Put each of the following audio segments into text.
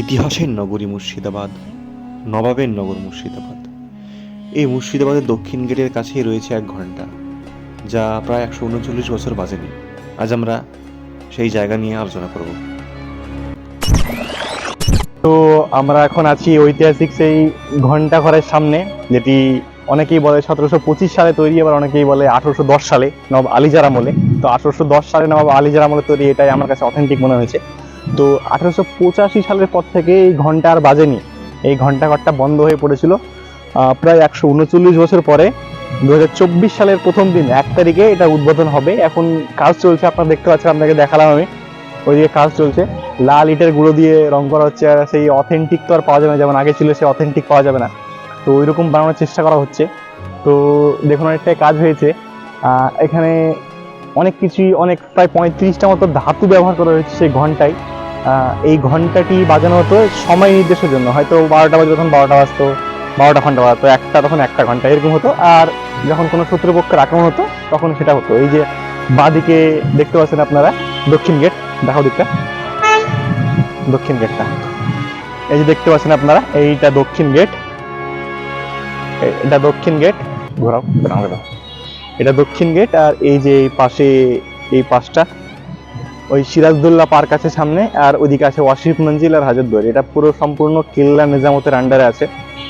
ইতিহাসের নগরী মুর্শিদাবাদ, নবাবের নগর মুর্শিদাবাদ। এই মুর্শিদাবাদের দক্ষিণ গেটের কাছেই রয়েছে এক ঘণ্টা, যা প্রায় একশো উনচল্লিশ বছর বাজেনি। আজ আমরা সেই জায়গা নিয়ে আলোচনা করব। তো আমরা এখন আছি ঐতিহাসিক সেই ঘণ্টা ঘরের সামনে, যেটি অনেকেই বলে সতেরোশো পঁচিশ সালে তৈরি, আবার অনেকেই বলে আঠারোশো দশ সালে নবাব আলিজার আমলে। তো আঠারোশো দশ সালে নবাব আলিজার আমলে তৈরি, এটাই আমার কাছে অথেন্টিক মনে হয়েছে। তো আঠারোশো পঁচাশি সালের পর থেকে এই ঘণ্টা আর বাজেনি। এই ঘণ্টা ঘরটা বন্ধ হয়ে পড়েছিল। প্রায় একশো উনচল্লিশ বছর পরে দু হাজার চব্বিশ সালের প্রথম দিন, এক তারিখে এটা উদ্বোধন হবে। এখন কাজ চলছে, আপনারা দেখতে পাচ্ছেন, আপনাকে দেখালাম আমি। ওইদিকে কাজ চলছে। লাল ইটের গুঁড়ো দিয়ে রং করা হচ্ছে, আর সেই অথেন্টিক তো আর পাওয়া যাবে না। যেমন আগে ছিল সে অথেন্টিক পাওয়া যাবে না। তো ওই রকম বানানোর চেষ্টা করা হচ্ছে। তো দেখুন, অনেকটাই কাজ হয়েছে। এখানে অনেক কিছুই, অনেক, প্রায় পঁয়ত্রিশটা মতো ধাতু ব্যবহার করা হয়েছে সেই ঘন্টায়। এই ঘন্টাটি বাজানো হতো সময় নির্দেশের জন্য। হয়তো বারোটা বাজে তখন বারোটা বাজতো, বারোটা ঘণ্টা বাজতো, একটা তখন একটা ঘণ্টা, এরকম হতো। আর যখন কোনো শত্রুপক্ষের আক্রমণ হতো, তখন সেটা হতো। এই যে বাঁদিকে দেখতে পাচ্ছেন আপনারা, দক্ষিণ গেট, দেখাও দিকটা। দক্ষিণ গেটটা। এই যে দেখতে পাচ্ছেন আপনারা, এইটা দক্ষিণ গেট। এটা দক্ষিণ গেট। ঘোরাও। এটা দক্ষিণ গেট, আর এই যে এই পাশে, এই পাশটা ওই সিরাজদুল্লাহ পার্ক আছে সামনে, আর ওইদিকে আছে ওয়াসিফ মঞ্জিল আর হাজারদুয়ারি এটা পুরো সম্পূর্ণ কিল্লা নিজামতের আন্ডারে আছে।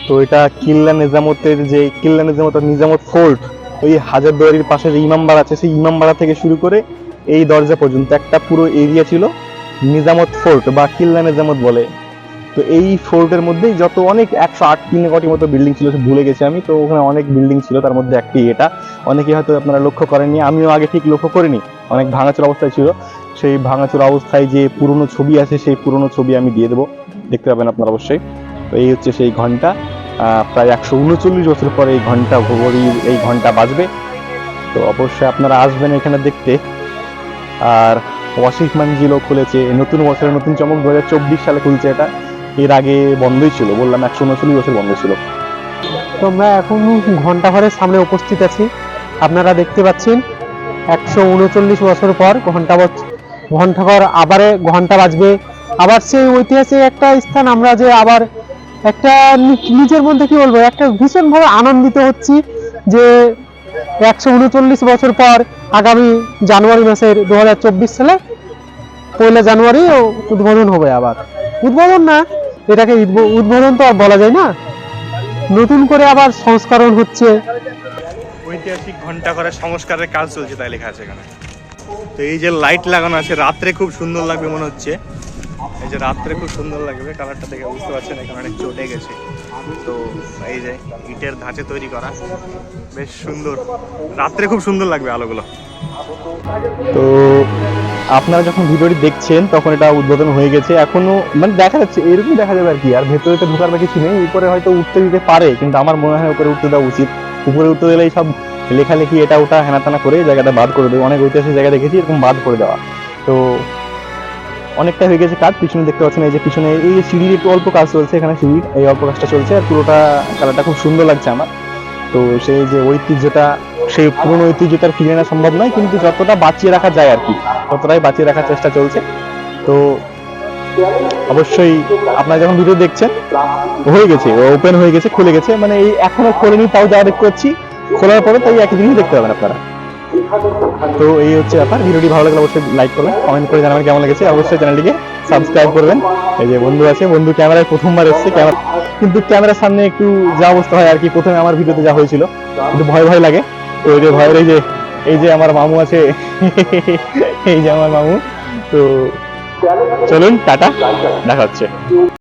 তো এটা কিল্লা নিজামতের যে কিল্লা নিজামত নিজামত ফোর্ট ওই হাজারদুয়ারির পাশে যে ইমামবাড়া আছে, সেই ইমামবাড়া থেকে শুরু করে এই দরজা পর্যন্ত একটা পুরো এরিয়া ছিল নিজামত ফোর্ট বা কিল্লা নিজামত বলে। তো এই ফোর্টের মধ্যেই যত অনেক একশো আট তিন কোটি মতো বিল্ডিং ছিল, সে ভুলে গেছি আমি। তো ওখানে অনেক বিল্ডিং ছিল, তার মধ্যে একটি এটা। অনেকেই হয়তো আপনারা লক্ষ্য করেননি, আমিও আগে ঠিক লক্ষ্য করিনি। অনেক ভাঙাচোর অবস্থায় ছিল। সেই ভাঙাচোর অবস্থায় যে পুরনো ছবি আছে, সেই পুরনো ছবি আমি দিয়ে দেবো। দেখতে পাবেন আপনারা অবশ্যই। তো এই হচ্ছে সেই ঘণ্টা। প্রায় একশো উনচল্লিশ বছর পরে এই ঘণ্টা ঘড়ির এই ঘণ্টা বাজবে। তো অবশ্যই আপনারা আসবেন এখানে দেখতে। আর ওয়াসিফ মঞ্জিলও খুলেছে। নতুন বছরের নতুন চমক দু চব্বিশ সালে খুলছে এটা। এর আগে বন্ধই ছিল, বললাম একশো উনচল্লিশ বছর বন্ধ ছিল। তো আমরা এখন ঘণ্টা ঘরের সামনে উপস্থিত আছি। আপনারা দেখতে পাচ্ছেন, একশো উনচল্লিশ বছর পর ঘণ্টা বচ- ঘণ্টা ঘর আবার ঘণ্টা বাজবে। আবার সেই ঐতিহাসিক একটা স্থান আমরা যে আবার একটা নিজের মধ্যে কি বলব, একটা ভীষণভাবে আনন্দিত হচ্ছি যে একশো উনচল্লিশ বছর পর আগামী জানুয়ারি মাসের দু হাজার চব্বিশ সালে পয়লা জানুয়ারি উদ্বোধন হবে আবার। উদ্বোধন না, এটাকে উদ্বো- উদ্বোধন তো আর বলা যায় না। নতুন করে আবার সংস্করণ হচ্ছে। ঐতিহাসিক ঘণ্টা করে সংস্কারের কাজ চলছে তাই লেখা আছে এখানে। তো এই যে লাইট লাগানো আছে, রাত্রে খুব সুন্দর লাগবে মনে হচ্ছে। এই যে রাত্রে খুব সুন্দর লাগবে কালারটা দেখে বুঝতে পারছেন, এখানে অনেক চটে গেছে। তো এই যে ইটের ধাঁচে তৈরি করা, বেশ সুন্দর। রাত্রে খুব সুন্দর লাগবে আলোগুলো। তো আপনারা যখন ভিডিওটি দেখছেন, তখন এটা উদ্বোধন হয়ে গেছে। এখনও মানে দেখা যাচ্ছে, এরকমই দেখা যাবে আর কি। আর ভেতরে তো ঢোকার বা কিছু নেই উপরে হয়তো উঠতে দিতে পারে, কিন্তু আমার মনে হয় উপরে উঠতে দেওয়া উচিত। উপরে উঠতে দিলেই সব লেখালেখি এটা ওটা হেনাতানা করে জায়গাটা বাদ করে দেবে। অনেক ঐতিহাসিক জায়গা দেখেছি, এরকম বাদ করে দেওয়া। তো অনেকটা হয়ে গেছে কাজ, পিছনে দেখতে পাচ্ছেন এই যে পিছনে এই যে সিঁড়ির একটু অল্প কাজ চলছে এখানে সিঁড়ির, এই অল্প কাজটা চলছে আর পুরোটা কালারটা খুব সুন্দর লাগছে আমার। তো সেই যে ঐতিহ্যটা, সেই পুরনো ঐতিহ্যটা ফিরে আনা সম্ভব নয়, কিন্তু যতটা বাঁচিয়ে রাখা যায় আর কি, ততটাই বাঁচিয়ে রাখার চেষ্টা চলছে। তো অবশ্যই আপনারা যখন ভিডিও দেখছেন, হয়ে গেছে ওপেন হয়ে গেছে, খুলে গেছে মানে এই এখনও খোলেনি, তাও যা পাচ্ছি খোলার পরে তাই একই জিনিস দেখতে পাবেন আপনারা। তো এই হচ্ছে ব্যাপার। ভিডিওটি ভালো লাগলে অবশ্যই লাইক করবেন কমেন্ট করে জানাবেন কেমন লেগেছে। অবশ্যই চ্যানেলটিকে সাবস্ক্রাইব করবেন। এই যে বন্ধু আছে, বন্ধু ক্যামেরায় প্রথমবার এসছে, ক্যামেরা কিন্তু ক্যামেরার সামনে একটু যা অবস্থা হয় আর কি, প্রথমে আমার ভিডিওতে যা হয়েছিল একটু ভয় ভয় লাগে। তো এই যে ভয়ের এই যে এই যে আমার মামু আছে, এই যে আমার মামু। তো চলুন, টাটা, দেখা হচ্ছে।